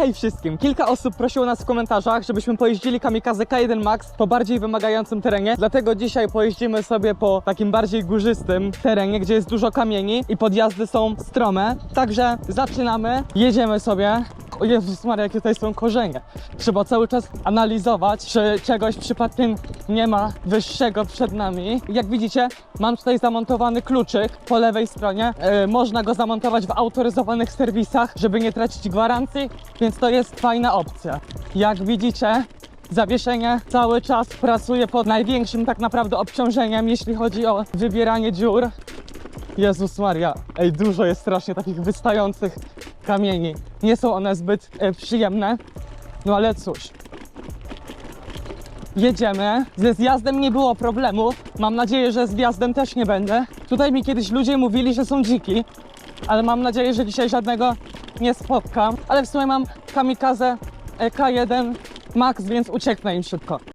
Hej wszystkim! Kilka osób prosiło nas w komentarzach, żebyśmy pojeździli kamikaze K1 Max po bardziej wymagającym terenie. Dlatego dzisiaj pojeździmy sobie po takim bardziej górzystym terenie, gdzie jest dużo kamieni i podjazdy są strome. Także zaczynamy, jedziemy sobie. O Jezus Maria, jakie tutaj są korzenie. Trzeba cały czas analizować, czy czegoś przypadkiem nie ma wyższego przed nami. Jak widzicie, mam tutaj zamontowany kluczyk po lewej stronie. E, można go zamontować w autoryzowanych serwisach, żeby nie tracić gwarancji, więc to jest fajna opcja. Jak widzicie, zawieszenie cały czas pracuje pod największym tak naprawdę obciążeniem, jeśli chodzi o wybieranie dziur. Jezus Maria, ej, dużo jest strasznie takich wystających kamieni. Nie są one zbyt e, przyjemne, no ale cóż. Jedziemy. Ze zjazdem nie było problemu. Mam nadzieję, że z wjazdem też nie będę. Tutaj mi kiedyś ludzie mówili, że są dziki, ale mam nadzieję, że dzisiaj żadnego nie spotkam. Ale w sumie mam kamikaze e, K1 Max, więc ucieknę im szybko.